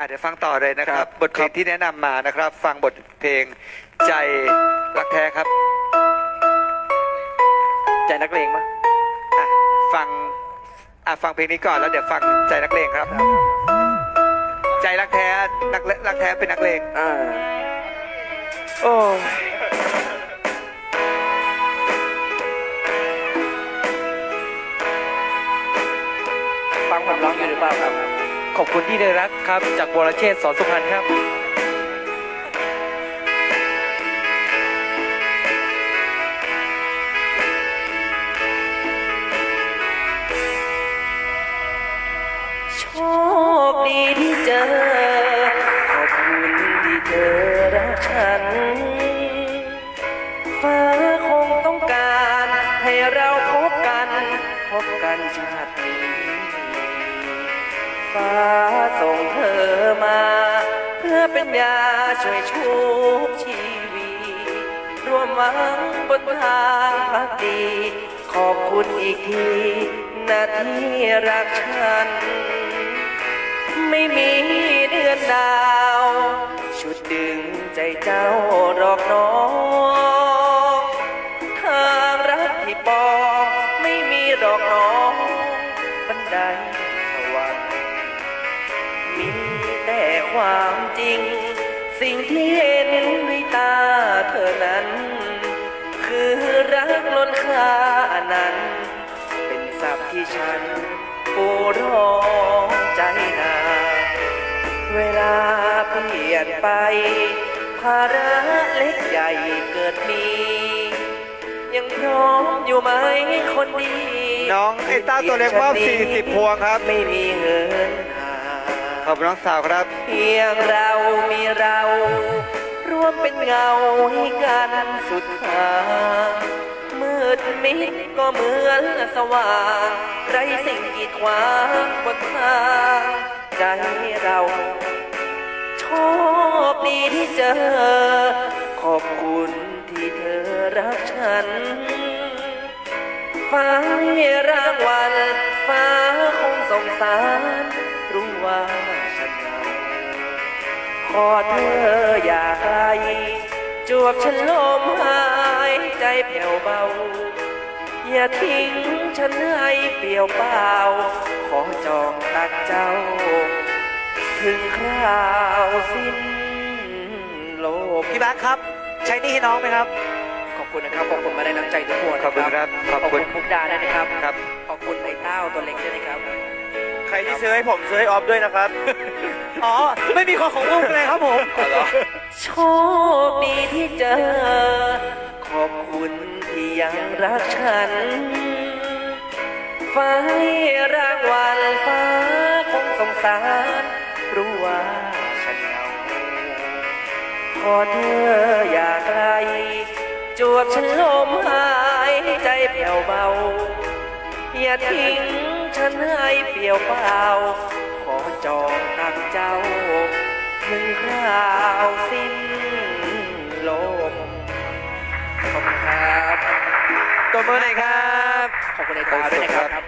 อะเดี๋ยวฟังต่อเลยนะคครัรับบบทเพลงที่แนะนำมานะครับ ฟังบทเพลงใจรักแท้ครับ ใจนักเลงปะอะฟังอะฟังเพลงนี้ก่อนแล้วเดี๋ยวฟังใจนักเลงครับ ใจรักแท้นักเลรักแท้เป็นนักเลงอ่าโอ้ ขอบคุณที่ได้รักครับ จากวรเชษสอนสุพรรณครับ โชคดีที่เจอ ขอบคุณที่เธอรักฉัน ฟ้าคงต้องการให้เราพบกัน พบกันชาติ ฟ้าส่งเธอมา เพื่อเป็นยาช่วยชุบชีวีร่วมหวังบนทางพักดี ขอบคุณอีกทีนาที่รักฉัน ไม่มีเดือนดาว ชุดดึงใจเจ้ารอกน้องทางรักที่ปอไม่มีดอกน้องบันได แต่ความจริง สิ่งที่เห็นด้วยตาเธอนั้น คือรักล้นค่านั้น เป็นศัพท์ที่ฉันปูร้องใจนาเวลาเปลี่ยนไป ภาระเล็กใหญ่เกิดมียังพร้อมอยู่ไหมคนดี น้องไอ้ต้าตัวเล็กมอบ40พวงครับ ไม่มีเงินหา ขอบคุณน้องสาวครับ เพียงเรามีเรา รวมเป็นเงาให้กันสุดทางมืดมิดก็เหมือนสว่างไรสิ่งกีดขวางบนทางใจเรา โชคดีที่เจอ ขอบคุณที่เธอรักฉันฟ้าให้รางวัลฟ้าคงสงสารรู้ว่าฉันเหงา ขอเธออย่าไกลจวบฉันลมหายใจแผ่วเบา อย่าทิ้งฉันให้เปลี่ยวเปล่า ขอจองตักเจ้า ถึงคราวสิ้นโลกพี่บัคครับ ใช้หนี่ให้น้องไหมครับ ขอบคุณนะครับ ขอบคุณมาได้น้ำใจทุกคนขอบคุณครับขอบคุณ มุกดาด้วยนะครับ ครับ ขอบคุณไอ้เต้าตัวเล็กด้วยนะครับ ใครที่ซื้อให้ผมซื้อให้ออฟด้วยนะครับ อ๋อ ไม่มีของของอุ้มเลยครับผม โชคดีที่เจอ ขอบคุณที่ยังรักฉันฟ้าให้รางวัลฟ้าคงสงสาร รู้ว่าฉันเหงาขอเธออย่าไกล จวบฉันลมหายใจแผ่วเบา อย่าทิ้ง ฉันให้เปลี่ยวเปล่า ขอจองตักเจ้าถึงคราวสิ้นลมขอบคุณครับตัวมือหน่อยครับ ขอบคุณในตาด้วยนะครับ